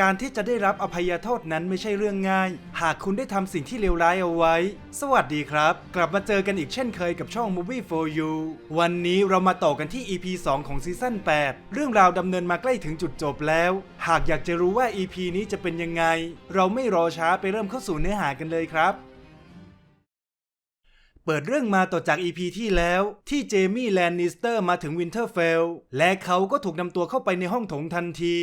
การที่จะได้รับอภัยโทษนั้นไม่ใช่เรื่องง่าย หากคุณได้ทำสิ่งที่เลวร้ายเอาไว้ สวัสดีครับ กลับมาเจอกันอีกเช่นเคยกับช่อง Movie for You วันนี้เรามาต่อกันที่ EP 2 ของซีซั่น8 เรื่องราวดำเนินมาใกล้ถึงจุดจบแล้ว หากอยากจะรู้ว่า EP นี้จะเป็นยังไง เราไม่รอช้าไปเริ่มเข้าสู่เนื้อหากันเลยครับเปิดเรื่องมาต่อจาก EP ที่แล้วที่เจมี่แลนนิสเตอร์มาถึงวินเทอร์เฟลและเขาก็ถูกนำตัวเข้าไปในห้องโถงทันที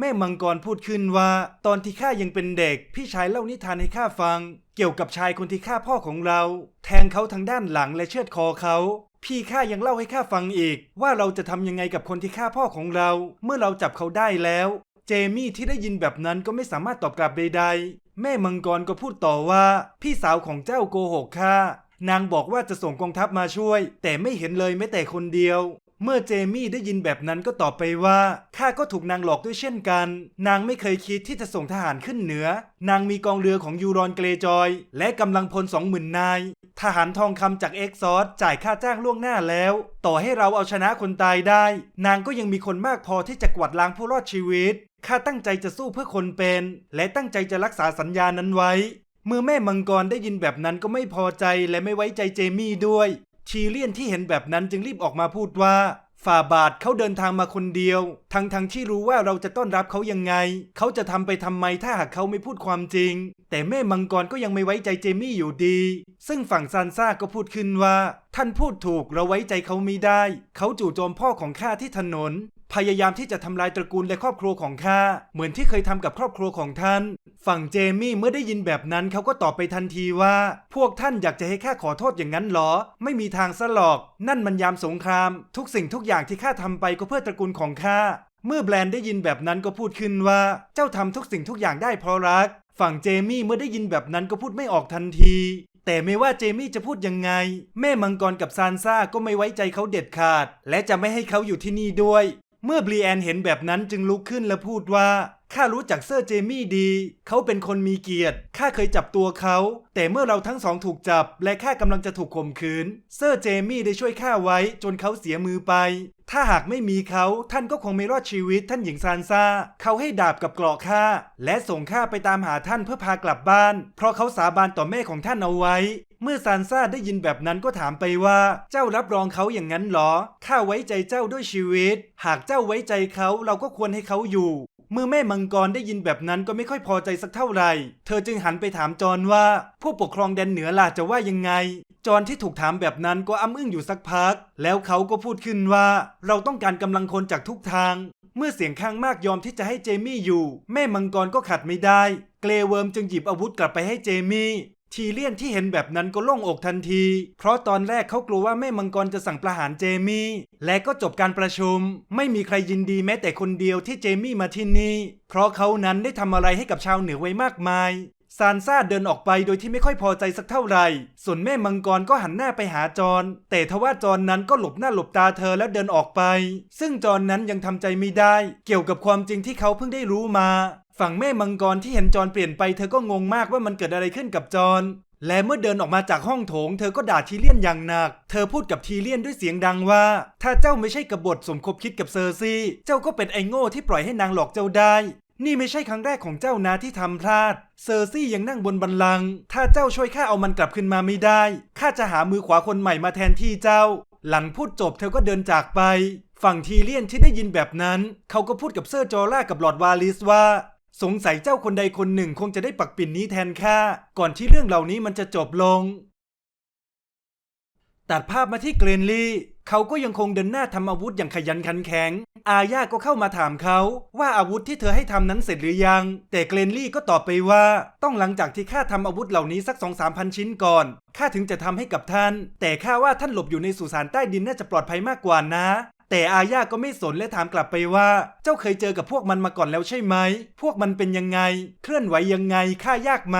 แม่มังกรพูดขึ้นว่า ตอนที่ข้ายังเป็นเด็ก พี่ชายเล่านิทานให้ข้าฟัง เกี่ยวกับชายคนที่ฆ่าพ่อของเรา แทงเขาทางด้านหลังและเชือดคอเขา พี่ข้ายังเล่าให้ข้าฟังอีก ว่าเราจะทำยังไงกับคนที่ฆ่าพ่อของเรา เมื่อเราจับเขาได้แล้ว เจมี่ที่ได้ยินแบบนั้นก็ไม่สามารถตอบกลับใดๆ แม่มังกรก็พูดต่อว่า พี่สาวของเจ้าโกหกข้านางบอกว่าจะส่งกองทัพมาช่วย แต่ไม่เห็นเลยแม้แต่คนเดียว เมื่อเจมี่ได้ยินแบบนั้นก็ตอบไปว่าข้าก็ถูกนางหลอกด้วยเช่นกัน นางไม่เคยคิดที่จะส่งทหารขึ้นเหนือ นางมีกองเรือของยูรอนเกรจอย และกำลังพลสองหมื่นนาย ทหารทองคำจากเอ็กซอสจ่ายค่าจ้างล่วงหน้าแล้ว ต่อให้เราเอาชนะคนตายได้ นางก็ยังมีคนมากพอที่จะกวาดล้างผู้รอดชีวิตข้าตั้งใจจะสู้เพื่อคนเป็น และตั้งใจจะรักษาสัญญานั้นไว้ เมื่อแม่มังกรได้ยินแบบนั้นก็ไม่พอใจและไม่ไว้ใจเจมี่ด้วย ทีเลียนที่เห็นแบบนั้นจึงรีบออกมาพูดว่า ฝ่าบาทเขาเดินทางมาคนเดียว ทั้งทั้งที่รู้ว่าเราจะต้อนรับเขายังไง เขาจะทำไปทำไมถ้าหากเขาไม่พูดความจริง แต่แม่มังกรก็ยังไม่ไว้ใจเจมี่อยู่ดี ซึ่งฝั่งซานซ่าก็พูดขึ้นว่า ท่านพูดถูกเราไว้ใจเขาไม่ได้ เขาจู่โจมพ่อของข้าที่ถนน พยายามที่จะทำลายตระกูลและครอบครัวของข้าเหมือนที่เคยทำกับครอบครัวของท่าน ฝั่งเจมี่เมื่อได้ยินแบบนั้นเขาก็ตอบไปทันทีว่า พวกท่านอยากจะให้ข้าขอโทษอย่างนั้นหรอ ไม่มีทางซะหรอก นั่นมันยามสงคราม ทุกสิ่งทุกอย่างที่ข้าทำไปก็เพื่อตระกูลของข้าเมื่อแบรนด์ได้ยินแบบนั้นก็พูดขึ้นว่า เจ้าทำทุกสิ่งทุกอย่างได้เพราะรัก ฝั่งเจมี่เมื่อได้ยินแบบนั้นก็พูดไม่ออกทันทีแต่ไม่ว่าเจมี่จะพูดยังไง แม่มังกรกับซานซ่าก็ไม่ไว้ใจเขาเด็ดขาด และจะไม่ให้เขาอยู่ที่นี่ด้วย เมื่อบรีแอนเห็นแบบนั้นจึงลุกขึ้นและพูดว่าข้ารู้จักเซอร์เจมี่ดี เขาเป็นคนมีเกียรติ ข้าเคยจับตัวเขา แต่เมื่อเราทั้งสองถูกจับ และข้ากำลังจะถูกข่มขืน เซอร์เจมี่ได้ช่วยข้าไว้จนเขาเสียมือไป ถ้าหากไม่มีเขา ท่านก็คงไม่รอดชีวิตท่านหญิงซานซาเขาให้ดาบกับกราะข้า และส่งข้าไปตามหาท่านเพื่อพากลับบ้าน เพราะเขาสาบานต่อแม่ของท่านเอาไว้ เมื่อซานซ่าได้ยินแบบนั้นก็ถามไปว่า เจ้ารับรองเขาอย่างนั้นหรอ ข้าไว้ใจเจ้าด้วยชีวิต หากเจ้าไว้ใจเขาเราก็ควรให้เขาอยู่ เมื่อแม่มังกรได้ยินแบบนั้นก็ไม่ค่อยพอใจสักเท่าไหร่ เธอจึงหันไปถามจอนว่า ผู้ปกครองแดนเหนือล่ะจะว่ายังไง จอนที่ถูกถามแบบนั้นก็อ้ำอึ้งอยู่สักพัก แล้วเขาก็พูดขึ้นว่า เราต้องการกำลังคนจากทุกทาง เมื่อเสียงข้างมากยอมที่จะให้เจมี่อยู่ แม่มังกรก็ขัดไม่ได้เกรเวิร์มจึงหยิบอาวุธกลับไปให้เจมี่ ทีเลียนที่เห็นแบบนั้นก็โล่งอกทันที เพราะตอนแรกเขากลัวว่าแม่มังกรจะสั่งประหารเจมี่ และก็จบการประชุม ไม่มีใครยินดีแม้แต่คนเดียวที่เจมี่มาที่นี่ เพราะเขานั้นได้ทำอะไรให้กับชาวเหนือไว้มากมาย ซานซ่าเดินออกไปโดยที่ไม่ค่อยพอใจสักเท่าไหร่ ส่วนแม่มังกรก็หันหน้าไปหาจอนแต่ทว่าจอนนั้นก็หลบหน้าหลบตาเธอแล้วเดินออกไป ซึ่งจอนนั้นยังทำใจไม่ได้ เกี่ยวกับความจริงที่เขาเพิ่งได้รู้มา ฝั่งแม่มังกรที่เห็นจอนเปลี่ยนไปเธอก็งงมากว่ามันเกิดอะไรขึ้นกับจอนและเมื่อเดินออกมาจากห้องโถง เธอก็ด่าทีเลียนอย่างหนัก เธอพูดกับทีเลียนด้วยเสียงดังว่า ถ้าเจ้าไม่ใช่กบฏสมคบคิดกับเซอร์ซี่เจ้าก็เป็นไอ้โง่ที่ปล่อยให้นางหลอกเจ้าได้ นี่ไม่ใช่ครั้งแรกของเจ้านะที่ทำพลาด เซอร์ซี่ยังนั่งบนบันลัง ถ้าเจ้าช่วยข้าเอามันกลับขึ้นมาไม่ได้ ข้าจะหามือขวาคนใหม่มาแทนที่เจ้า หลังพูดจบเธอก็เดินจากไป ฝั่งทีเลียนที่ได้ยินแบบนั้น เขาก็พูดกับเซอร์จอร่ากับหลอร์ดวาลิสว่า สงสัยเจ้าคนใดคนหนึ่งคงจะได้ปักปิ่นนี้แทนข้าก่อนที่เรื่องเหล่านี้มันจะจบลง ตัดภาพมาที่เกรนลี่เขาก็ยังคงเดินหน้าทำอาวุธอย่างขยันขันแข็ง อาญาก็เข้ามาถามเขา ว่าอาวุธที่เธอให้ทำนั้นเสร็จหรือยัง แต่เกรนลี่ก็ตอบไปว่า ต้องหลังจากที่ข้าทำอาวุธเหล่านี้สักสองสามพันชิ้นก่อนข้าถึงจะทำให้กับท่าน แต่ข้าว่าท่านหลบอยู่ในสุสานใต้ดินน่าจะปลอดภัยมากกว่านะ แต่อาญาก็ไม่สนและถามกลับไปว่า เจ้าเคยเจอกับพวกมันมาก่อนแล้วใช่ไหม พวกมันเป็นยังไง เคลื่อนไหวยังไงฆ่ายากไหม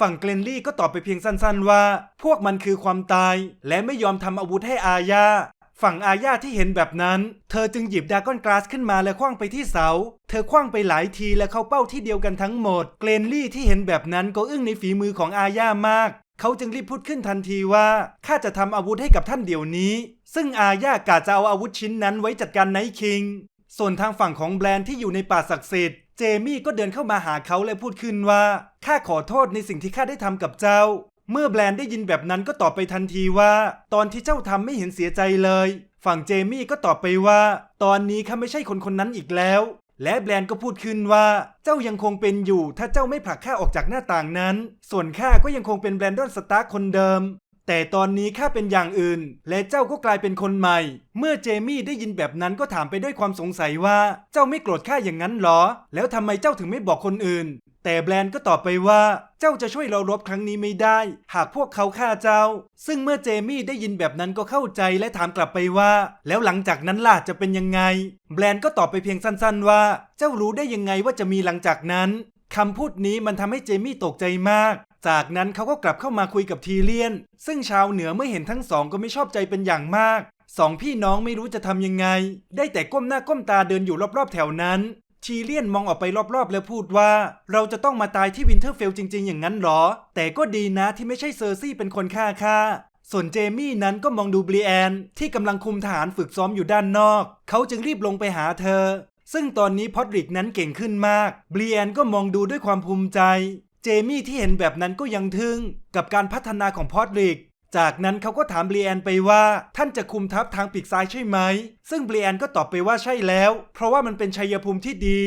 ฝั่งเกลนลี่ก็ตอบไปเพียงสั้นๆว่า พวกมันคือความตาย และไม่ยอมทำอาวุธให้อาญาฝั่งอาญาที่เห็นแบบนั้น เธอจึงหยิบดากอนกลาสขึ้นมาและคว้างไปที่เสา เธอคว้างไปหลายทีและเข้าเป้าที่เดียวกันทั้งหมด เกลนลี่ที่เห็นแบบนั้นก็อึ้งในฝีมือของอาญามาก เขาจึงรีบพูดขึ้นทันทีว่าข้าจะทำอาวุธให้กับท่านเดี๋ยวนี้ ซึ่งอาญากาจะเอาอาวุธชิ้นนั้นไว้จัดการไนท์คิง ส่วนทางฝั่งของแบรนด์ที่อยู่ในป่าศักดิ์สิทธิ์เจมี่ก็เดินเข้ามาหาเขาและพูดขึ้นว่าข้าขอโทษในสิ่งที่ข้าได้ทำกับเจ้า เมื่อแบรนด์ได้ยินแบบนั้นก็ตอบไปทันทีว่า ตอนที่เจ้าทำไม่เห็นเสียใจเลย ฝั่งเจมี่ก็ตอบไปว่า ตอนนี้ข้าไม่ใช่คนคนนั้นอีกแล้ว และแบรนด์ก็พูดขึ้นว่าเจ้ายังคงเป็นอยู่ถ้าเจ้าไม่ผลักข้าออกจากหน้าต่างนั้น ส่วนข้าก็ยังคงเป็นแบรนดอนสตาร์คนเดิม แต่ตอนนี้ข้าเป็นอย่างอื่น และเจ้าก็กลายเป็นคนใหม่ เมื่อเจมี่ได้ยินแบบนั้นก็ถามไปด้วยความสงสัยว่า เจ้าไม่โกรธข้าอย่างนั้นหรอ แล้วทำไมเจ้าถึงไม่บอกคนอื่น แต่แบรนด์ก็ตอบไปว่า เจ้าจะช่วยเรารบครั้งนี้ไม่ได้ หากพวกเขาฆ่าเจ้า ซึ่งเมื่อเจมี่ได้ยินแบบนั้นก็เข้าใจและถามกลับไปว่า แล้วหลังจากนั้นล่ะจะเป็นยังไง แบรนด์ก็ตอบไปเพียงสั้น ๆ ว่า เจ้ารู้ได้ยังไงว่าจะมีหลังจากนั้นคำพูดนี้มันทำให้เจมี่ตกใจมาก จากนั้นเขาก็กลับเข้ามาคุยกับทีเลียน ซึ่งชาวเหนือเมื่อเห็นทั้งสองก็ไม่ชอบใจเป็นอย่างมากสองพี่น้องไม่รู้จะทำยังไง ได้แต่ก้มหน้าก้มตาเดินอยู่รอบๆแถวนั้น ทีเลียนมองออกไปรอบๆ แล้วพูดว่า เราจะต้องมาตายที่วินเทอร์เฟลจริง ๆ อย่างนั้นหรอ แต่ก็ดีนะที่ไม่ใช่เซอร์ซี่เป็นคนฆ่าค่าส่วนเจมี่นั้นก็มองดูบรีแอน ที่กำลังคุมทหารฝึกซ้อมอยู่ด้านนอก เขาจึงรีบลงไปหาเธอ ซึ่งตอนนี้พอดริกนั้นเก่งขึ้นมากบรีแอนก็มองดูด้วยความภูมิใจ เจมี่ที่เห็นแบบนั้นก็ยังทึ่งกับการพัฒนาของพอดริก จากนั้นเขาก็ถามบรีแอนไปว่าท่านจะคุมทัพทางปีกซ้ายใช่ไหม ซึ่งบรีแอนก็ตอบไปว่าใช่แล้ว เพราะว่ามันเป็นชัยภูมิที่ดี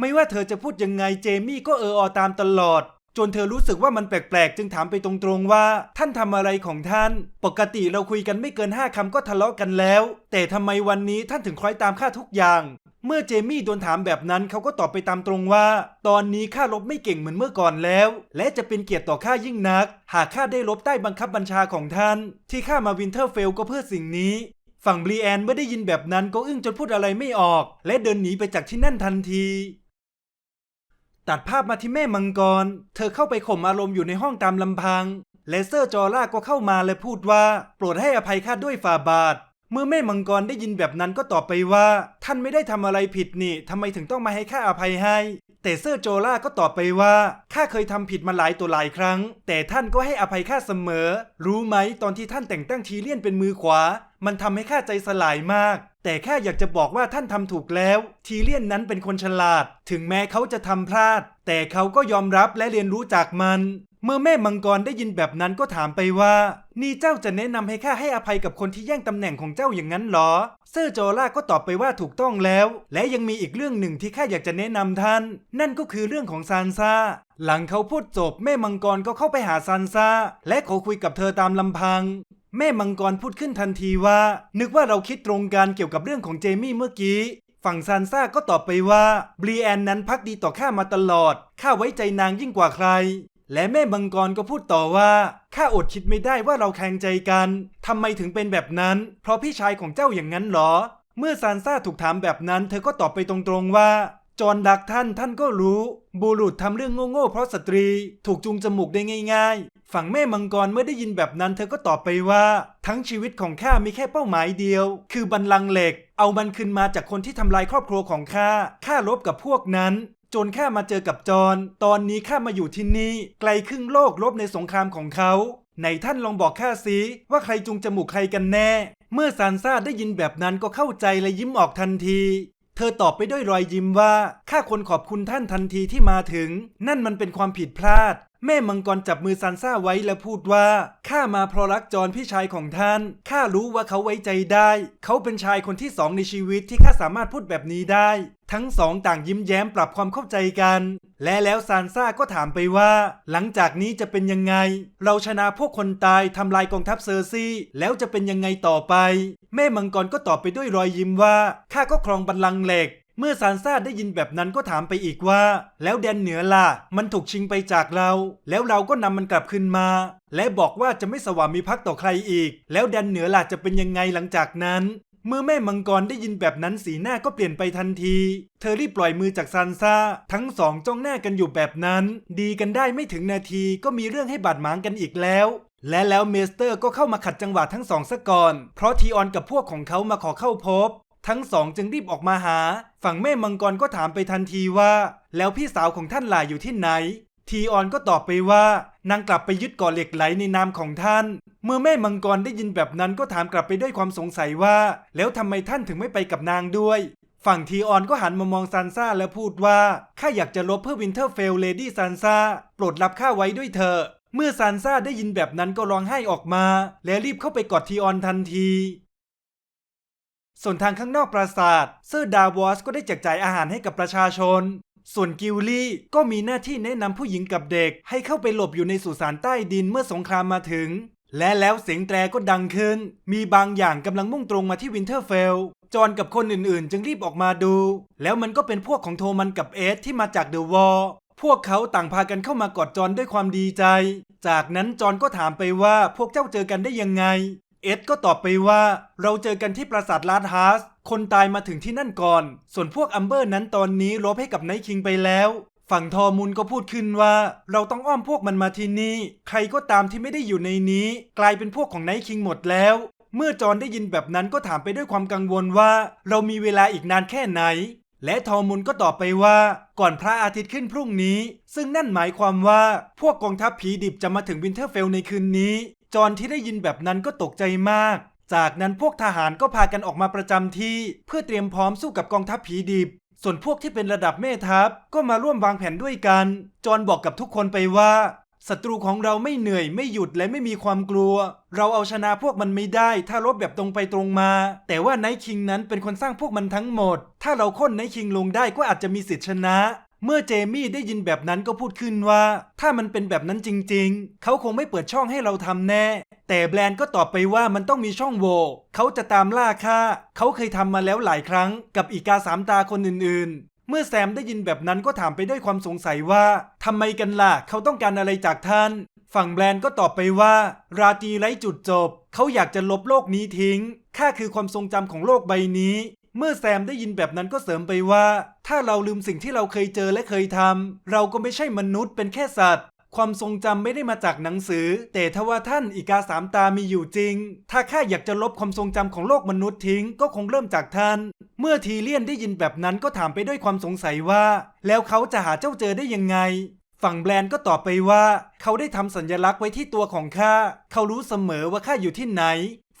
ไม่ว่าเธอจะพูดยังไงเจมี่ก็เอออตามตลอด จนเธอรู้สึกว่ามันแปลกๆ จึงถามไปตรงๆว่า ท่านทำอะไรของท่าน ปกติเราคุยกันไม่เกินห้าคำก็ทะเลาะกันแล้ว แต่ทำไมวันนี้ท่านถึงคล้อยตามข้าทุกอย่าง เมื่อเจมี่โดนถามแบบนั้นเขาก็ตอบไปตามตรงว่า ตอนนี้ข้าลบไม่เก่งเหมือนเมื่อก่อนแล้ว และจะเป็นเกียรติต่อข้ายิ่งนัก หากข้าได้ลบใต้บังคับบัญชาของท่าน ที่ข้ามาวินเทอร์เฟลก็เพื่อสิ่งนี้ ฝั่งบรีแอนเมื่อได้ยินแบบนั้นก็อึ้งจนพูดอะไรไม่ออก และเดินหนีไปจากที่นั่นทันที ตัดภาพมาที่แม่มังกร เธอเข้าไปข่มอารมณ์อยู่ในห้องตามลำพังเลเซอร์จอร่าก็เข้ามาและพูดว่า โปรดให้อภัยข้าด้วยฝ่าบาท เมื่อแม่มังกรได้ยินแบบนั้นก็ตอบไปว่า ท่านไม่ได้ทำอะไรผิดนี่ทำไมถึงต้องมาให้ข้าอภัยให้ แต่เซอร์โจล่าก็ตอบไปว่าข้าเคยทำผิดมาหลายตัวหลายครั้ง แต่ท่านก็ให้อภัยข้าเสมอ รู้ไหมตอนที่ท่านแต่งตั้งทีเลียนเป็นมือขวา มันทำให้ข้าใจสลายมาก แต่แค่อยากจะบอกว่าท่านทำถูกแล้ว ทีเลียนนั้นเป็นคนฉลาด ถึงแม้เขาจะทำพลาด แต่เขาก็ยอมรับและเรียนรู้จากมัน เมื่อแม่มังกรได้ยินแบบนั้นก็ถามไปว่า นี่เจ้าจะแนะนำให้ข้าให้อภัยกับคนที่แย่งตำแหน่งของเจ้าอย่างนั้นหรอ เซอร์โจล่าก็ตอบไปว่าถูกต้องแล้ว และยังมีอีกเรื่องหนึ่งที่ข้าอยากจะแนะนำท่าน นั่นก็คือเรื่องของซานซาหลังเขาพูดจบแม่มังกรก็เข้าไปหาซานซาและขอคุยกับเธอตามลำพังแม่มังกรพูดขึ้นทันทีว่า นึกว่าเราคิดตรงกันเกี่ยวกับเรื่องของเจมี่เมื่อกี้ ฝั่งซานซ่าก็ตอบไปว่าบรีแอนนั้นพักดีต่อข้ามาตลอด ข้าไว้ใจนางยิ่งกว่าใคร และแม่มังกรก็พูดต่อว่าข้าอดคิดไม่ได้ว่าเราแข่งใจกันทำไมถึงเป็นแบบนั้น เพราะพี่ชายของเจ้าอย่างนั้นหรอ เมื่อซานซ่าถูกถามแบบนั้น เธอก็ตอบไปตรงๆว่า จอนดักท่านท่านก็รู้ บูรุษทำเรื่องโง่ๆเพราะสตรีถูกจูงจมูกได้ง่าย ๆ ฝั่งแม่มังกรเมื่อได้ยินแบบนั้น เธอก็ตอบไปว่า ทั้งชีวิตของข้ามีแค่เป้าหมายเดียว คือบัลลังเหล็ก เอามันคืนมาจากคนที่ทำลายครอบครัวของข้าข้าลบกับพวกนั้น จนข้ามาเจอกับจอนตอนนี้ข้ามาอยู่ที่นี่ไกลครึ่งโลกลบในสงครามของเขาไหนท่านลองบอกข้าสิว่าใครจุงจมูกใครกันแน่ เมื่อซานซ่าได้ยินแบบนั้นก็เข้าใจและยิ้มออกทันที เธอตอบไปด้วยรอยยิ้มว่าข้าควรขอบคุณท่านทันทีที่มาถึง นั่นมันเป็นความผิดพลาด แม่มังกรจับมือซานซ่าไว้และพูดว่าข้ามาเพราะรักจอนพี่ชายของท่านข้ารู้ว่าเขาไว้ใจได้ เขาเป็นชายคนที่สองในชีวิตที่ข้าสามารถพูดแบบนี้ได้ ทั้งสองต่างยิ้มแย้มปรับความเข้าใจกัน และแล้วซานซ่าก็ถามไปว่า หลังจากนี้จะเป็นยังไง เราชนะพวกคนตายทำลายกองทัพเซอร์ซี่แล้วจะเป็นยังไงต่อไป แม่มังกรก็ตอบไปด้วยรอยยิ้มว่าข้าก็ครองบัลลังก์เหล็กเมื่อซานซ่าได้ยินแบบนั้นก็ถามไปอีกว่า แล้วแดนเหนือล่ะ มันถูกชิงไปจากเรา แล้วเราก็นำมันกลับคืนมา และบอกว่าจะไม่สวามิภักดิ์ต่อใครอีก แล้วแดนเหนือล่ะจะเป็นยังไงหลังจากนั้น เมื่อแม่มังกรได้ยินแบบนั้นสีหน้าก็เปลี่ยนไปทันที เธอรีบปล่อยมือจากซานซ่า ทั้งสองจ้องหน้ากันอยู่แบบนั้น ดีกันได้ไม่ถึงนาทีก็มีเรื่องให้บาดหมางกันอีกแล้ว และแล้วเมสเตอร์ก็เข้ามาขัดจังหวะทั้งสองซะก่อน เพราะทีออนกับพวกของเขามาขอเข้าพบ ทั้งสองจึงรีบออกมาหา ฝั่งแม่มังกรก็ถามไปทันทีว่า แล้วพี่สาวของท่านล่ะอยู่ที่ไหน ทีออนก็ตอบไปว่านางกลับไปยึดเกาะเหล็กไหลในนามของท่าน เมื่อแม่มังกรได้ยินแบบนั้นก็ถามกลับไปด้วยความสงสัยว่า แล้วทำไมท่านถึงไม่ไปกับนางด้วย ฝั่งทีออนก็หันมามองซันซ่าแล้วพูดว่าข้าอยากจะลบเพื่อวินเทอร์เฟลเลดี้ซันซ่าโปรดรับข้าไว้ด้วยเถอะเมื่อซันซ่าได้ยินแบบนั้นก็ร้องไห้ออกมา และรีบเข้าไปกอดทีออนทันที ส่วนทางข้างนอกปราสาท เซอร์ดาวอสก็ได้แจกจ่ายอาหารให้กับประชาชน ส่วนกิลลี่ก็มีหน้าที่แนะนำผู้หญิงกับเด็ก ให้เข้าไปหลบอยู่ในสุสานใต้ดินเมื่อสงครามมาถึง และแล้วเสียงแตรก็ดังขึ้น มีบางอย่างกำลังมุ่งตรงมาที่วินเทอร์เฟล จอนกับคนอื่นๆ จึงรีบออกมาดู แล้วมันก็เป็นพวกของโทมันกับเอสที่มาจากเดอะวอลพวกเขาต่างพากันเข้ามากอดจอนด้วยความดีใจ จากนั้นจอนก็ถามไปว่าพวกเจ้าเจอกันได้ยังไง เอ็ดก็ตอบไปว่าเราเจอกันที่ปราสาทลาดฮาร์สคนตายมาถึงที่นั่นก่อน ส่วนพวกอัมเบอร์นั้นตอนนี้ลบให้กับไนท์คิงไปแล้ว ฝั่งทอมุนก็พูดขึ้นว่า เราต้องอ้อมพวกมันมาที่นี่ ใครก็ตามที่ไม่ได้อยู่ในนี้ กลายเป็นพวกของไนท์คิงหมดแล้ว เมื่อจอห์นได้ยินแบบนั้นก็ถามไปด้วยความกังวลว่า เรามีเวลาอีกนานแค่ไหน และทอมุนก็ตอบไปว่า ก่อนพระอาทิตย์ขึ้นพรุ่งนี้ ซึ่งนั่นหมายความว่าพวกกองทัพผีดิบจะมาถึงวินเทอร์เฟลในคืนนี้ จอนที่ได้ยินแบบนั้นก็ตกใจมาก จากนั้นพวกทหารก็พากันออกมาประจำที่ เพื่อเตรียมพร้อมสู้กับกองทัพผีดิบ ส่วนพวกที่เป็นระดับแม่ทัพก็มาร่วมวางแผนด้วยกันจอนบอกกับทุกคนไปว่าศัตรูของเราไม่เหนื่อยไม่หยุดและไม่มีความกลัว เราเอาชนะพวกมันไม่ได้ถ้ารบแบบตรงไปตรงมา แต่ว่าไนท์คิงนั้นเป็นคนสร้างพวกมันทั้งหมด ถ้าเราค้นไนท์คิงลงได้ก็อาจจะมีสิทธิชนะ เมื่อเจมี่ได้ยินแบบนั้นก็พูดขึ้นว่า ถ้ามันเป็นแบบนั้นจริงๆ เขาคงไม่เปิดช่องให้เราทำแน่ แต่แบรนด์ก็ตอบไปว่ามันต้องมีช่องโหว่เขาจะตามล่าค่า เขาเคยทำมาแล้วหลายครั้ง กับอีกาสามตาคนอื่นๆ เมื่อแซมได้ยินแบบนั้นก็ถามไปด้วยความสงสัยว่าทำไมกันล่ะ เขาต้องการอะไรจากท่าน ฝั่งแบรนด์ก็ตอบไปว่า ราตรีไร้จุดจบ เขาอยากจะลบโลกนี้ทิ้งค่าคือความทรงจำของโลกใบนี้ เมื่อแซมได้ยินแบบนั้นก็เสริมไปว่า ถ้าเราลืมสิ่งที่เราเคยเจอและเคยทำเราก็ไม่ใช่มนุษย์เป็นแค่สัตว์ ความทรงจำไม่ได้มาจากหนังสือ แต่ทว่าท่านอีกาสามตามีอยู่จริง ถ้าข้าอยากจะลบความทรงจำของโลกมนุษย์ทิ้งก็คงเริ่มจากท่าน เมื่อทีเลียนได้ยินแบบนั้นก็ถามไปด้วยความสงสัยว่า แล้วเขาจะหาเจ้าเจอได้ยังไงฝั่งแบรนด์ก็ตอบไปว่า เขาได้ทำสัญลักษณ์ไว้ที่ตัวของข้า เขารู้เสมอว่าข้าอยู่ที่ไหน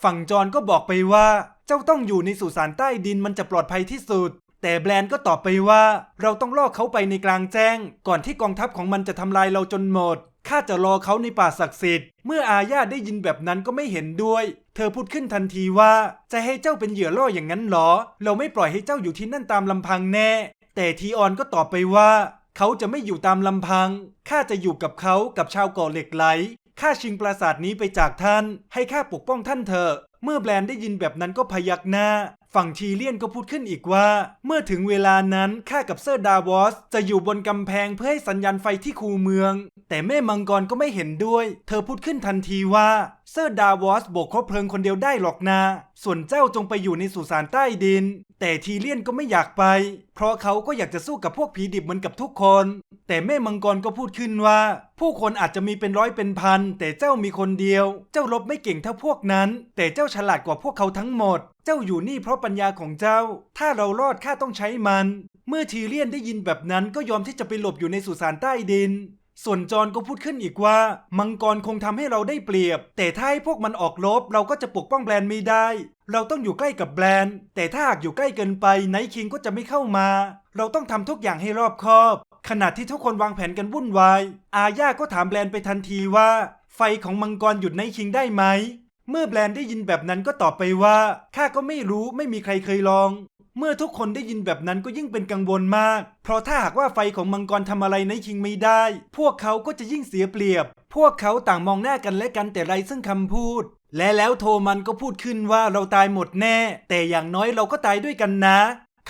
ฝั่งจอนก็บอกไปว่า เจ้าต้องอยู่ในสุสานใต้ดินมันจะปลอดภัยที่สุด แต่แบรนด์ก็ตอบไปว่า เราต้องล่อเขาไปในกลางแจ้ง ก่อนที่กองทัพของมันจะทำลายเราจนหมดข้าจะรอเขาในป่าศักดิ์สิทธิ์ เมื่ออาญาได้ยินแบบนั้นก็ไม่เห็นด้วย เธอพูดขึ้นทันทีว่า จะให้เจ้าเป็นเหยื่อล่ออย่างนั้นหรอ เราไม่ปล่อยให้เจ้าอยู่ที่นั่นตามลำพังแน่ แต่ทีออนก็ตอบไปว่า เขาจะไม่อยู่ตามลำพัง ข้าจะอยู่กับเขากับชาวเกาะเหล็กไหล ข้าชิงปราสาทนี้ไปจากท่าน ให้ข้าปกป้องท่านเถอะ เมื่อแบรนด์ได้ยินแบบนั้นก็พยักหน้า ฝั่งทีเลียนก็พูดขึ้นอีกว่า เมื่อถึงเวลานั้นข้ากับเซอร์ดาวอสจะอยู่บนกำแพงเพื่อให้สัญญาณไฟที่คูเมือง แต่แม่มังกรก็ไม่เห็นด้วย เธอพูดขึ้นทันทีว่าเซอร์ดาวอสโบกคบเพลิงคนเดียวได้หรอกนา ส่วนเจ้าจงไปอยู่ในสุสานใต้ดิน แต่ทีเลียนก็ไม่อยากไป เพราะเขาก็อยากจะสู้กับพวกผีดิบเหมือนกับทุกคน แต่แม่มังกรก็พูดขึ้นว่า ผู้คนอาจจะมีเป็นร้อยเป็นพัน แต่เจ้ามีคนเดียว เจ้ารบไม่เก่งเท่าพวกนั้น แต่เจ้าฉลาดกว่าพวกเขาทั้งหมด เจ้าอยู่นี่เพราะปัญญาของเจ้า ถ้าเรารอดข้าต้องใช้มัน เมื่อทีเลียนได้ยินแบบนั้นก็ยอมที่จะไปหลบอยู่ในสุสานใต้ดินส่วนจอนก็พูดขึ้นอีกว่า มังกรคงทำให้เราได้เปรียบ แต่ถ้าให้พวกมันออกรบเราก็จะปกป้องแบรนด์ไม่ได้ เราต้องอยู่ใกล้กับแบรนด์ แต่ถ้าหากอยู่ใกล้เกินไปไนท์คิงก็จะไม่เข้ามา เราต้องทำทุกอย่างให้รอบคอบ ขณะที่ทุกคนวางแผนกันวุ่นวาย อาญาก็ถามแบรนด์ไปทันทีว่า ไฟของมังกรหยุดไนท์คิงได้ไหม เมื่อแบรนด์ได้ยินแบบนั้นก็ตอบไปว่าข้าก็ไม่รู้ไม่มีใครเคยลองเมื่อทุกคนได้ยินแบบนั้นก็ยิ่งเป็นกังวลมาก เพราะถ้าหากว่าไฟของมังกรทำอะไรในคิงไม่ได้ พวกเขาก็จะยิ่งเสียเปรียบ พวกเขาต่างมองหน้ากันและกันแต่ไรซึ่งคำพูด และแล้วโทมันก็พูดขึ้นว่าเราตายหมดแน่ แต่อย่างน้อยเราก็ตายด้วยกันนะ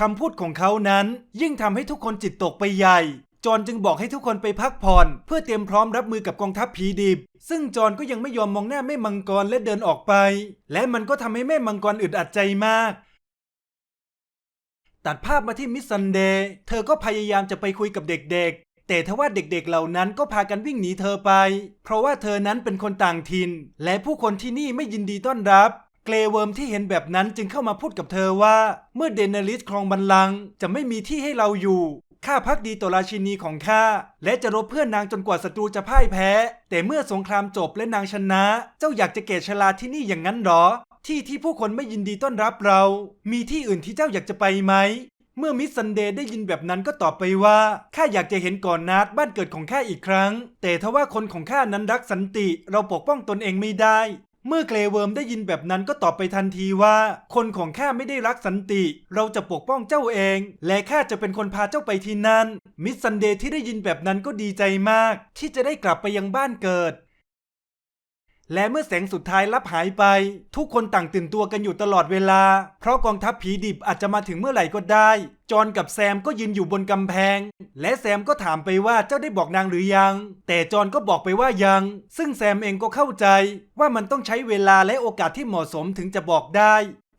คำพูดของเขานั้น ยิ่งทำให้ทุกคนจิตตกไปใหญ่ จอนจึงบอกให้ทุกคนไปพักผ่อน เพื่อเตรียมพร้อมรับมือกับกองทัพผีดิบ ซึ่งจอนก็ยังไม่ยอมมองหน้าแม่มังกรและเดินออกไป และมันก็ทำให้แม่มังกรอึดอัดใจมาก ตัดภาพมาที่มิสซันเดย์เธอก็พยายามจะไปคุยกับเด็กๆ แต่ทว่าเด็กๆเหล่านั้นก็พากันวิ่งหนีเธอไป เพราะว่าเธอนั้นเป็นคนต่างถิ่น และผู้คนที่นี่ไม่ยินดีต้อนรับเกรเวิร์มที่เห็นแบบนั้นจึงเข้ามาพูดกับเธอว่า เมื่อเดนเนลิสครองบัลลังก์จะไม่มีที่ให้เราอยู่ข้าพักดีต่อราชินีของข้าและจะรบเพื่อนนางจนกว่าศัตรูจะพ่ายแพ้ แต่เมื่อสงครามจบและนางชนะ เจ้าอยากจะเกตชลาที่นี่อย่างนั้นหรอ ที่ที่ผู้คนไม่ยินดีต้อนรับเรา มีที่อื่นที่เจ้าอยากจะไปไหม เมื่อมิสซันเดย์ได้ยินแบบนั้นก็ตอบไปว่า ข้าอยากจะเห็นก่อนนาดบ้านเกิดของข้าอีกครั้ง แต่ถ้าว่าคนของข้านั้นรักสันติ เราปกป้องตนเองไม่ได้ เมื่อเกรเวิร์มได้ยินแบบนั้นก็ตอบไปทันทีว่า คนของข้าไม่ได้รักสันติ เราจะปกป้องเจ้าเอง และข้าจะเป็นคนพาเจ้าไปที่นั่น มิสซันเดย์ที่ได้ยินแบบนั้นก็ดีใจมาก ที่จะได้กลับไปยังบ้านเกิด และเมื่อแสงสุดท้ายลับหายไป ทุกคนต่างตื่นตัวกันอยู่ตลอดเวลา เพราะกองทัพผีดิบอาจจะมาถึงเมื่อไหร่ก็ได้ จอนกับแซมก็ยืนอยู่บนกำแพง และแซมก็ถามไปว่าเจ้าได้บอกนางหรือยัง แต่จอนก็บอกไปว่ายัง ซึ่งแซมเองก็เข้าใจ ว่ามันต้องใช้เวลาและโอกาสที่เหมาะสมถึงจะบอกได้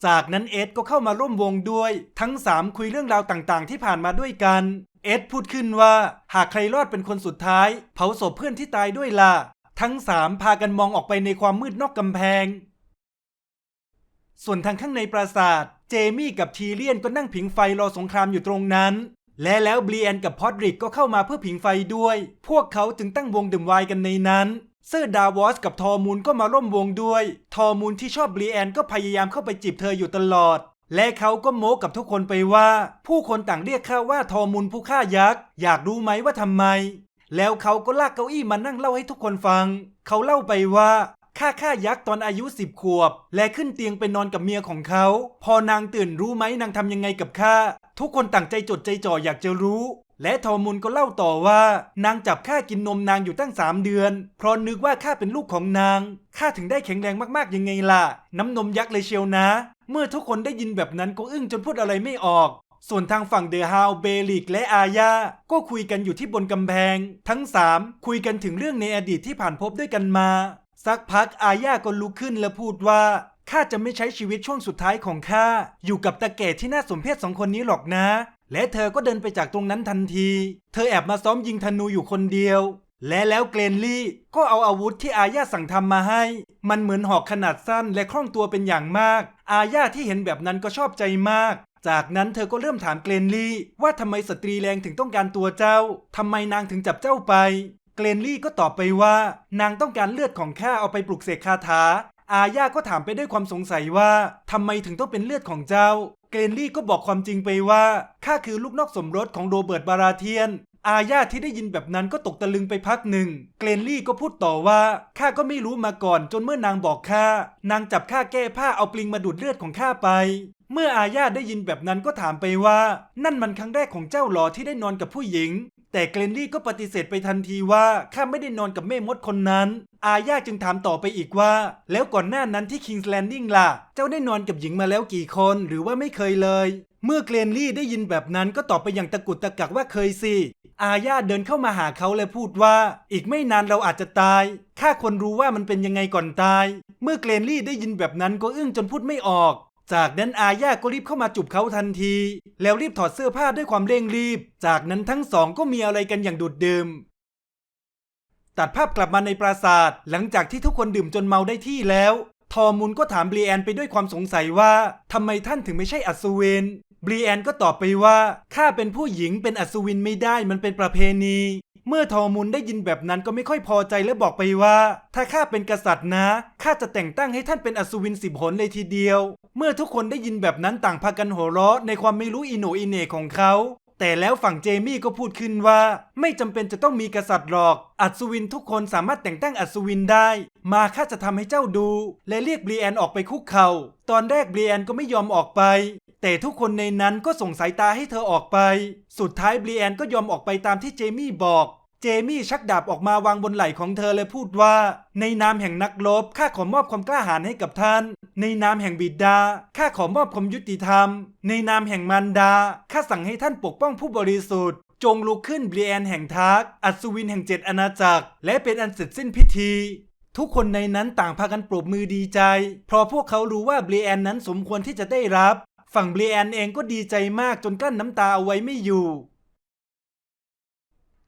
จากนั้นเอ็ดก็เข้ามาร่วมวงด้วย ทั้งสามคุยเรื่องราวต่างๆ ที่ผ่านมาด้วยกัน เอ็ดพูดขึ้นว่า หากใครรอดเป็นคนสุดท้าย เผาศพเพื่อนที่ตายด้วยล่ะ ทั้งสามพากันมองออกไปในความมืดนอกกำแพง ส่วนทางข้างในปราสาท เจมี่กับทีเลียนก็นั่งผิงไฟรอสงครามอยู่ตรงนั้น และแล้วบลีแอนกับพอดริกก็เข้ามาเพื่อผิงไฟด้วย พวกเขาจึงตั้งวงดื่มไวน์กันในนั้น เซอร์ดาวอสกับทอมูลก็มาร่วมวงด้วย ทอมูลที่ชอบบลีแอนก็พยายามเข้าไปจีบเธออยู่ตลอดและเขาก็โม้กับทุกคนไปว่า ผู้คนต่างเรียกข้าว่าทอมูลผู้ฆ่ายักษ์ อยากรู้ไหมว่าทำไม แล้วเขาก็ลากเก้าอี้มานั่งเล่าให้ทุกคนฟัง เขาเล่าไปว่าข้าฆ่ายักษ์ตอนอายุสิบขวบ และขึ้นเตียงไปนอนกับเมียของเขา พอนางตื่นรู้ไหมนางทำยังไงกับข้าทุกคนต่างใจจดใจจ่ออยากจะรู้ และทอมุนก็เล่าต่อว่า นางจับข้ากินนมนางอยู่ตั้งสามเดือน เพราะนึกว่าข้าเป็นลูกของนางข้าถึงได้แข็งแรงมากๆยังไงล่ะ น้ำนมยักษ์เลยเชียวนะ เมื่อทุกคนได้ยินแบบนั้นก็อึ้งจนพูดอะไรไม่ออก ส่วนทางฝั่งเดอะฮาวเบลิกและอาญาก็คุยกันอยู่ที่บนกำแพง ทั้งสามคุยกันถึงเรื่องในอดีตที่ผ่านพบด้วยกันมา สักพักอาญาก็ลุกขึ้นและพูดว่าข้าจะไม่ใช้ชีวิตช่วงสุดท้ายของข้าอยู่กับตาแก่ที่น่าสมเพชสองคนนี้หรอกนะ และเธอก็เดินไปจากตรงนั้นทันที เธอแอบมาซ้อมยิงธนูอยู่คนเดียว และแล้วเกรนลี่ก็เอาอาวุธที่อาญาสั่งทำมาให้ มันเหมือนหอกขนาดสั้นและคล่องตัวเป็นอย่างมาก อาญาที่เห็นแบบนั้นก็ชอบใจมาก จากนั้นเธอก็เริ่มถามเกรนลี่ว่าทำไมสตรีแรงถึงต้องการตัวเจ้าทำไมนางถึงจับเจ้าไป เกรนลี่ก็ตอบไปว่า นางต้องการเลือดของข้าเอาไปปลุกเสกคาถา อาญาก็ถามไปด้วยความสงสัยว่าทำไมถึงต้องเป็นเลือดของเจ้า เกรนลี่ก็บอกความจริงไปว่าข้าคือลูกนอกสมรสของโรเบิร์ตบาราเทียน อาญาที่ได้ยินแบบนั้นก็ตกตะลึงไปพักหนึ่ง เกรนลี่ก็พูดต่อว่าข้าก็ไม่รู้มาก่อนจนเมื่อนางบอกข้านางจับข้าแก้ผ้าเอาปลิงมาดูดเลือดของข้าไป เมื่ออาญาได้ยินแบบนั้นก็ถามไปว่า นั่นมันครั้งแรกของเจ้าหรอที่ได้นอนกับผู้หญิง แต่เกรนลี่ก็ปฏิเสธไปทันทีว่าข้าไม่ได้นอนกับแม่มดคนนั้น อาญาจึงถามต่อไปอีกว่า แล้วก่อนหน้านั้นที่ King's Landing ล่ะ เจ้าได้นอนกับหญิงมาแล้วกี่คนหรือว่าไม่เคยเลย เมื่อเกรนลี่ได้ยินแบบนั้นก็ตอบไปอย่างตะกุดตะกักว่าเคยสิอาญาเดินเข้ามาหาเขาและพูดว่า อีกไม่นานเราอาจจะตายข้าควรรู้ว่ามันเป็นยังไงก่อนตาย เมื่อเกรนลี่ได้ยินแบบนั้นก็อึ้งจนพูดไม่ออก จากนั้นอาญาก็รีบเข้ามาจูบเขาทันที แล้วรีบถอดเสื้อผ้าด้วยความเร่งรีบ จากนั้นทั้งสองก็มีอะไรกันอย่างดูดดื่มตัดภาพกลับมาในปราสาท หลังจากที่ทุกคนดื่มจนเมาได้ที่แล้ว ทอมุนก็ถามบรีแอนไปด้วยความสงสัยว่าทำไมท่านถึงไม่ใช่อัศวินบรีแอนก็ตอบไปว่าข้าเป็นผู้หญิงเป็นอัศวินไม่ได้มันเป็นประเพณี เมื่อทอมุนได้ยินแบบนั้นก็ไม่ค่อยพอใจและบอกไปว่า ถ้าข้าเป็นกษัตริย์นะข้าจะแต่งตั้งให้ท่านเป็นอัศวินสิบหนเลยทีเดียว เมื่อทุกคนได้ยินแบบนั้นต่างพากันหัวเราะในความไม่รู้อิโหนอิเหน่ของเขา แต่แล้วฝั่งเจมี่ก็พูดขึ้นว่า ไม่จำเป็นจะต้องมีกษัตริย์หรอก อัศวินทุกคนสามารถแต่งตั้งอัศวินได้ มาข้าจะทำให้เจ้าดู และเรียกบรีแอนออกไปคุกเขา่า ตอนแรกบรีแอนก็ไม่ยอมออกไป แต่ทุกคนในนั้นก็ส่งสายตาให้เธอออกไป สุดท้ายบรีแอนก็ยอมออกไปตามที่เจมี่บอก เจมี่ชักดาบออกมาวางบนไหล่ของเธอและพูดว่า ในนามแห่งนักรบข้าขอมอบความกล้าหาญให้กับท่าน ในนามแห่งบิดาข้าขอมอบความยุติธรรม ในนามแห่งมารดาข้าสั่งให้ท่านปกป้องผู้บริสุทธิ์จงลุกขึ้นบรีแอนแห่งทักอัศวินแห่งเจ็ดอาณาจักร และเป็นอันเสร็จสิ้นพิธี ทุกคนในนั้นต่างพากันปรบมือดีใจ เพราะพวกเขารู้ว่าบรีแอนนั้นสมควรที่จะได้รับ ฝั่งบรีแอนเองก็ดีใจมากจนกลั้นน้ำตาเอาไว้ไม่อยู่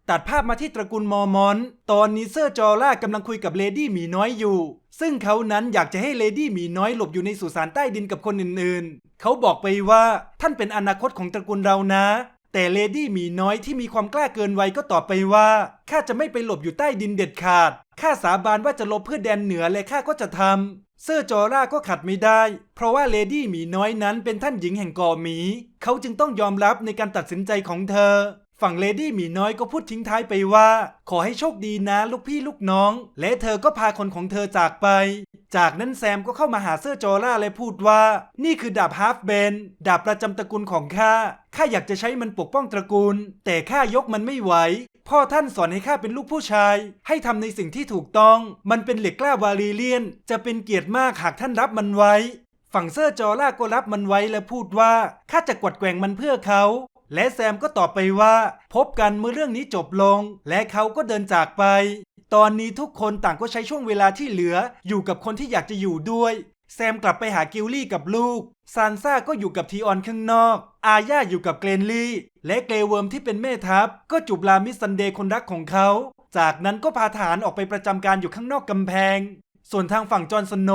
ตัดภาพมาที่ตระกูลมอร์มอน ตอนนี้เซอร์จอร่ากำลังคุยกับเลดี้หมีน้อยอยู่ ซึ่งเขานั้นอยากจะให้เลดี้หมีน้อยหลบอยู่ในสุสานใต้ดินกับคนอื่นๆ เขาบอกไปว่าท่านเป็นอนาคตของตระกูลเรานะ แต่เลดี้หมีน้อยที่มีความกล้าเกินวัยก็ตอบไปว่าข้าจะไม่ไปหลบอยู่ใต้ดินเด็ดขาดข้าสาบานว่าจะลบเพื่อแดนเหนือและข้าก็จะทำเซอร์จอร่าก็ขัดไม่ได้ เพราะว่าเลดี้หมีน้อยนั้นเป็นท่านหญิงแห่งเกาะหมี เขาจึงต้องยอมรับในการตัดสินใจของเธอ ฝั่งเลดี้หมีน้อยก็พูดทิ้งท้ายไปว่า ขอให้โชคดีนะลูกพี่ลูกน้อง และเธอก็พาคนของเธอจากไป จากนั้นแซมก็เข้ามาหาเซอร์จอร่าและพูดว่า นี่คือดาบฮาร์ฟเบนดาบประจำตระกูลของข้าข้าอยากจะใช้มันปกป้องตระกูล แต่ข้ายกมันไม่ไหวพ่อท่านสอนให้ข้าเป็นลูกผู้ชาย ให้ทำในสิ่งที่ถูกต้อง มันเป็นเหล็กกล้าวาลีเลียน จะเป็นเกียรติมากหากท่านรับมันไว้ ฝั่งเซอร์จอร่าก็รับมันไว้และพูดว่าข้าจะกวัดแกว่งมันเพื่อเขา และแซมก็ตอบไปว่า พบกันเมื่อเรื่องนี้จบลง และเขาก็เดินจากไป ตอนนี้ทุกคนต่างก็ใช้ช่วงเวลาที่เหลือ อยู่กับคนที่อยากจะอยู่ด้วยแซมกลับไปหากิลลี่กับลูก ซานซ่าก็อยู่กับทีออนข้างนอก อาญาอยู่กับเกรนลี่ และเกรเวิร์มที่เป็นแม่ทัพ ก็จูบลามิสซันเดย์คนรักของเขา จากนั้นก็พาทหารออกไปประจำการอยู่ข้างนอกกำแพง ส่วนทางฝั่งจอห์นสโน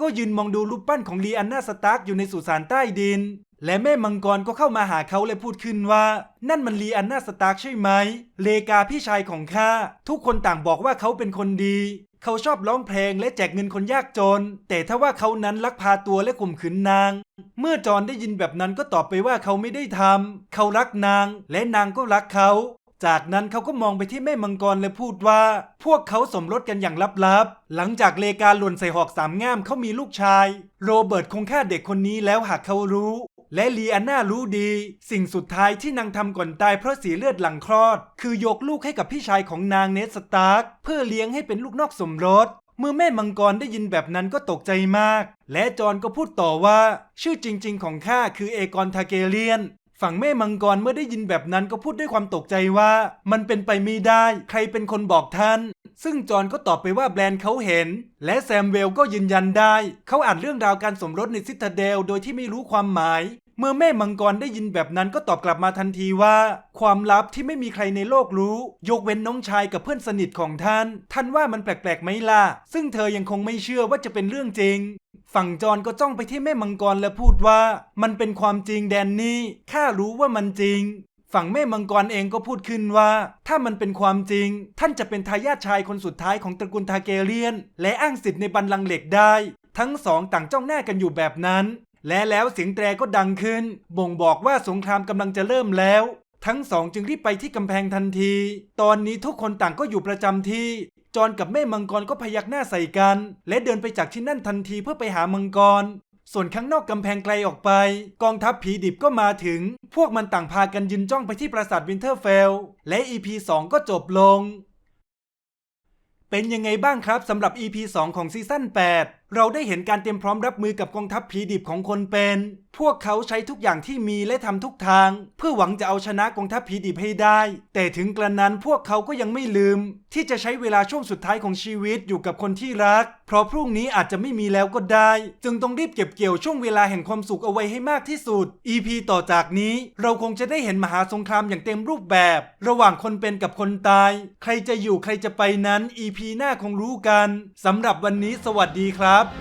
ก็ยืนมองดูรูปปั้นของลีอันนาสตาร์กอยู่ในสุสานใต้ดิน และแม่มังกรก็เข้ามาหาเขาและพูดขึ้นว่า นั่นมันลีอันนาสตาร์กใช่ไหม เลกาพี่ชายของข้า ทุกคนต่างบอกว่าเขาเป็นคนดี เขาชอบร้องเพลงและแจกเงินคนยากจน แต่ถ้าว่าเขานั้นลักพาตัวและข่มขืนนาง เมื่อจอนได้ยินแบบนั้นก็ตอบไปว่าเขาไม่ได้ทำ เขารักนาง และนางก็รักเขา จากนั้นเขาก็มองไปที่แม่มังกรและพูดว่า พวกเขาสมรสกันอย่างลับๆ หลังจากเลกาหล่นใส่หอกสามง่ามเขามีลูกชาย โรเบิร์ตคงฆ่าเด็กคนนี้แล้วหากเขารู้ และลีอาน่ารู้ดี สิ่งสุดท้ายที่นางทำก่อนตายเพราะเสียเลือดหลังคลอด คือยกลูกให้กับพี่ชายของนางเนสสตาร์กเพื่อเลี้ยงให้เป็นลูกนอกสมรสเมื่อแม่มังกรได้ยินแบบนั้นก็ตกใจมาก และจอนก็พูดต่อว่า ชื่อจริง ๆ ของข้าคือเอกอนทาเกเลียน ฝั่งแม่มังกรเมื่อได้ยินแบบนั้นก็พูดด้วยความตกใจว่า มันเป็นไปไม่ได้ ใครเป็นคนบอกท่าน ซึ่งจอนก็ตอบไปว่าแบรนด์เขาเห็น และแซมเวลก็ยืนยันได้ เขาอ่านเรื่องราวการสมรสในซิตาเดลโดยที่ไม่รู้ความหมาย เมื่อแม่มังกรได้ยินแบบนั้นก็ตอบกลับมาทันทีว่า ความลับที่ไม่มีใครในโลกรู้ ยกเว้นน้องชายกับเพื่อนสนิทของท่าน ท่านว่ามันแปลกๆไหมล่ะซึ่งเธอยังคงไม่เชื่อว่าจะเป็นเรื่องจริง ฝั่งจอนก็จ้องไปที่แม่มังกรและพูดว่า มันเป็นความจริงแดนนี่ข้ารู้ว่ามันจริง ฝั่งแม่มังกรเองก็พูดขึ้นว่า ถ้ามันเป็นความจริง ท่านจะเป็นทายาทชายคนสุดท้ายของตระกูลทาเกเรียน และอ้างสิทธิ์ในบัลลังก์เหล็กได้ ทั้งสองต่างจ้องหน้ากันอยู่แบบนั้น และแล้วเสียงแตรก็ดังขึ้น บ่งบอกว่าสงครามกำลังจะเริ่มแล้วทั้งสองจึงรีบไปที่กำแพงทันที ตอนนี้ทุกคนต่างก็อยู่ประจำที่ จอนกับแม่มังกรก็พยักหน้าใส่กัน และเดินไปจากที่นั่นทันทีเพื่อไปหามังกร ส่วนข้างนอกกำแพงไกลออกไป กองทัพผีดิบก็มาถึง พวกมันต่างพากันยืนจ้องไปที่ปราสาทวินเทอร์เฟล และ EP 2 ก็จบลง เป็นยังไงบ้างครับสำหรับ EP 2 ของซีซั่น8เราได้เห็นการเตรียมพร้อมรับมือกับกองทัพผีดิบของคนเป็น พวกเขาใช้ทุกอย่างที่มีและทำทุกทาง เพื่อหวังจะเอาชนะกองทัพผีดิบให้ได้ แต่ถึงกระนั้นพวกเขาก็ยังไม่ลืม ที่จะใช้เวลาช่วงสุดท้ายของชีวิตอยู่กับคนที่รัก เพราะพรุ่งนี้อาจจะไม่มีแล้วก็ได้ จึงต้องรีบเก็บเกี่ยวช่วงเวลาแห่งความสุขเอาไว้ให้มากที่สุด EP ต่อจากนี้เราคงจะได้เห็นมหาสงครามอย่างเต็มรูปแบบ ระหว่างคนเป็นกับคนตาย ใครจะอยู่ใครจะไปนั้น EP หน้าคงรู้กันสำหรับวันนี้สวัสดีครับครับ